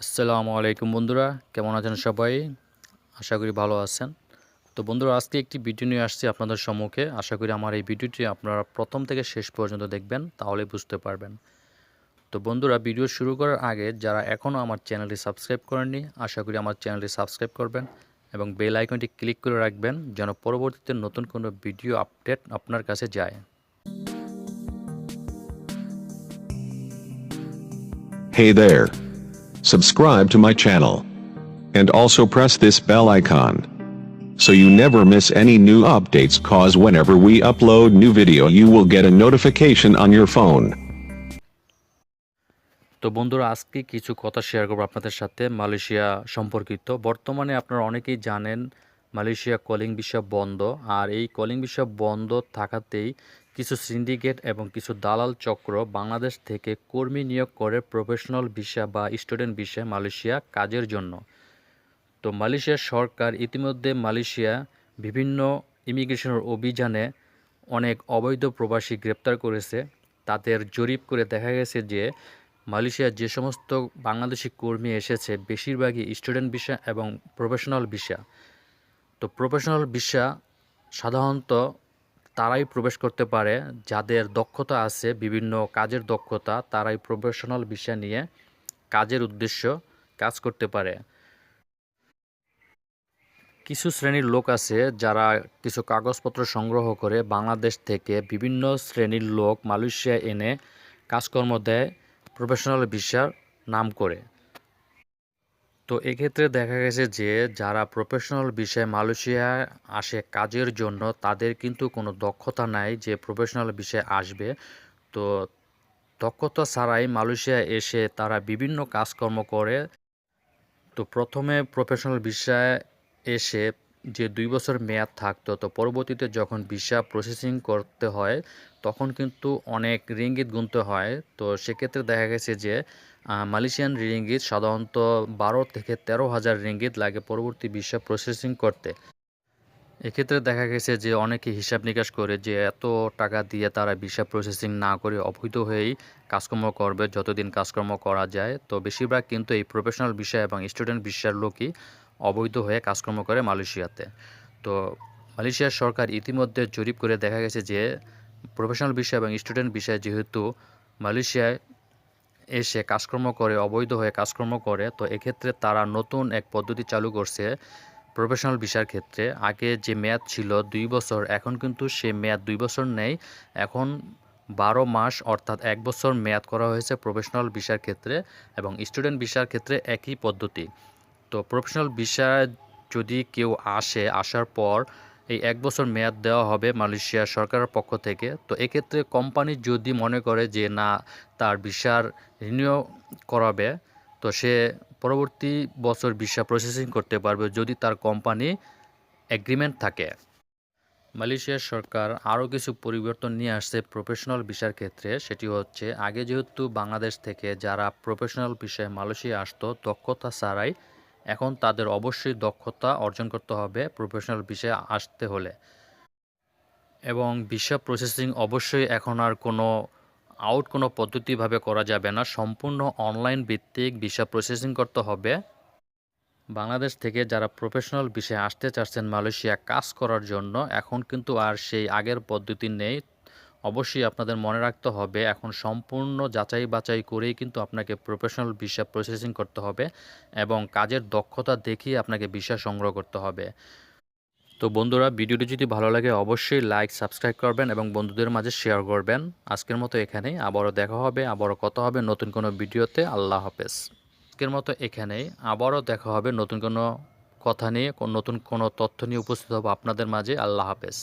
আসসালামু আলাইকুম বন্ধুরা, কেমন আছেন সবাই? আশা করি ভালো আছেন। তো বন্ধুরা, আজকে একটি ভিডিও নিয়ে আসছি আপনাদের সম্মুখে। আশা করি আমার এই ভিডিওটি আপনারা প্রথম থেকে শেষ পর্যন্ত দেখবেন, তাহলে বুঝতে পারবেন। তো বন্ধুরা, ভিডিও শুরু করার আগে যারা এখনও আমার চ্যানেলটি সাবস্ক্রাইব করেননি, আশা করি আমার চ্যানেলটি সাবস্ক্রাইব করবেন এবং বেল আইকনটি ক্লিক করে রাখবেন, যেন পরবর্তীতে নতুন কোনো ভিডিও আপডেট আপনার কাছে যায়। Hey there. Subscribe to my channel. And also press this bell icon. So you never miss any new updates cause whenever we upload new video you will get a notification on your phone. তো বন্ধুরা আজকে কিছু কথা share করব আপনাদের সাথে Malaysia সম্পর্কিত বর্তমানে আপনারা অনেকেই জানেন মালয়েশিয়া কলিং ভিসা বন্ধ আর এই কলিং ভিসা বন্ধ থাকাতেই কিছু সিন্ডিকেট এবং কিছু দালাল চক্র বাংলাদেশ থেকে কর্মী নিয়োগ করে প্রফেশনাল ভিসা বা স্টুডেন্ট ভিসা মালয়েশিয়া কাজের জন্য। তো মালয়েশিয়ার সরকার ইতিমধ্যে মালয়েশিয়া বিভিন্ন ইমিগ্রেশনের অভিযানে অনেক অবৈধ প্রবাসী গ্রেপ্তার করেছে। তাদের জরিপ করে দেখা গেছে যে, মালয়েশিয়ার যে সমস্ত বাংলাদেশি কর্মী এসেছে, বেশিরভাগই স্টুডেন্ট ভিসা এবং প্রফেশনাল ভিসা তো প্রফেশনাল ভিসা সাধারণত তারাই প্রবেশ করতে পারে। যাদের দক্ষতা আছে, বিভিন্ন কাজের দক্ষতা, তারাই প্রফেশনাল ভিসা নিয়ে কাজের উদ্দেশ্য কাজ করতে পারে। কিছু শ্রেণির লোক আছে যারা কিছু কাগজপত্র সংগ্রহ করে বাংলাদেশ থেকে বিভিন্ন শ্রেণির লোক মালয়েশিয়া এনে কাজকর্ম দেয় প্রফেশনাল ভিসার নাম করে। তো এক্ষেত্রে দেখা গেছে যে, যারা প্রফেশনাল বিষয়ে মালয়েশিয়া আসে কাজের জন্য, তাদের কিন্তু কোনো দক্ষতা নাই যে প্রফেশনাল বিষয়ে আসবে। তো দক্ষতা ছাড়াই মালয়েশিয়া এসে তারা বিভিন্ন কাজকর্ম করে। তো প্রথমে প্রফেশনাল বিষয়ে এসে যে দুই বছর মেয়াদ থাকতো, তো পরবর্তীতে যখন ভিসা প্রসেসিং করতে হয়, তখন কিন্তু অনেক রিঙ্গিত গুনতে হয়। তো সেক্ষেত্রে দেখা গেছে যে মালয়েশিয়ান রিঙ্গিত সাধারণত বারো থেকে তেরো হাজার রিঙ্গিত লাগে পরবর্তী ভিসা প্রসেসিং করতে। এক্ষেত্রে দেখা গেছে যে, অনেকে হিসাব নিকাশ করে যে, এত টাকা দিয়ে তারা ভিসা প্রসেসিং না করে অবৈধ হয়েই কাজকর্ম করবে, যতদিন কাজকর্ম করা যায়। তো বেশিরভাগ কিন্তু এই প্রফেশনাল বিষয় এবং স্টুডেন্ট বিষয়ের লোকই অবৈধ হয়ে কাজকর্ম করে মালয়েশিয়াতে। তো মালয়েশিয়ার সরকার ইতিমধ্যে জরিপ করে দেখা গেছে যে, প্রফেশনাল বিষয় এবং স্টুডেন্ট বিষয় যেহেতু মালয়েশিয়ায় এসে কাজকর্ম করে, অবৈধ হয়ে কাজকর্ম করে, তো এক্ষেত্রে তারা নতুন এক পদ্ধতি চালু করছে প্রফেশনাল ভিসার ক্ষেত্রে। আগে যে মেয়াদ ছিল দুই বছর, এখন কিন্তু সে মেয়াদ দুই বছর নেই। এখন বারো মাস অর্থাৎ এক বছর মেয়াদ করা হয়েছে প্রফেশনাল ভিসার ক্ষেত্রে এবং স্টুডেন্ট ভিসার ক্ষেত্রে একই পদ্ধতি। তো প্রফেশনাল ভিসা যদি কেউ আসে, আসার পর এই এক বছর মেয়াদ দেওয়া হবে মালয়েশিয়া সরকারের পক্ষ থেকে। তো এক্ষেত্রে কোম্পানি যদি মনে করে যে, না, তার ভিসার রিনিউ করাবে, তো সে পরবর্তী বছর ভিসা প্রসেসিং করতে পারবে যদি তার কোম্পানি এগ্রিমেন্ট থাকে। মালয়েশিয়ার সরকার আরও কিছু পরিবর্তন নিয়ে আসছে প্রফেশনাল ভিসার ক্ষেত্রে। সেটি হচ্ছে, আগে যেহেতু বাংলাদেশ থেকে যারা প্রফেশনাল বিষয়ে মালয়েশিয়া আসতো, দক্ষতা ছাড়াই এখন তাদের অবশ্যই দক্ষতা অর্জন করতে হবে প্রফেশনাল বিষয়ে আসতে হলে। এবং ভিসা প্রসেসিং অবশ্যই এখন আর কোনো আউট কোনো পদ্ধতিভাবে করা যাবে না। সম্পূর্ণ অনলাইন ভিত্তিক ভিসা প্রসেসিং করতে হবে। বাংলাদেশ থেকে যারা প্রফেশনাল বিষয়ে আসতে চাচ্ছেন মালয়েশিয়া কাজ করার জন্য, এখন কিন্তু আর সেই আগের পদ্ধতি নেই। অবশ্যই আপনাদের মনে রাখতে হবে, এখন সম্পূর্ণ যাচাই বাছাই করেই কিন্তু আপনাকে প্রফেশনাল ভিসা প্রসেসিং করতে হবে এবং কাজের দক্ষতা দেখিয়ে আপনাকে ভিসা সংগ্রহ করতে হবে। তো বন্ধুরা, ভিডিওটি যদি ভালো লাগে অবশ্যই লাইক সাবস্ক্রাইব করবেন এবং বন্ধুদের মাঝে শেয়ার করবেন। আজকের মতো এখানেই, আবারও দেখা হবে, আবারও কথা হবে নতুন কোনো ভিডিওতে। আল্লাহ হাফেজ। আজকের মতো এখানেই, আবারও দেখা হবে নতুন কোনো কথা নিয়ে, নতুন কোনো তথ্য নিয়ে উপস্থিত হব আপনাদের মাঝে। আল্লাহ হাফেজ।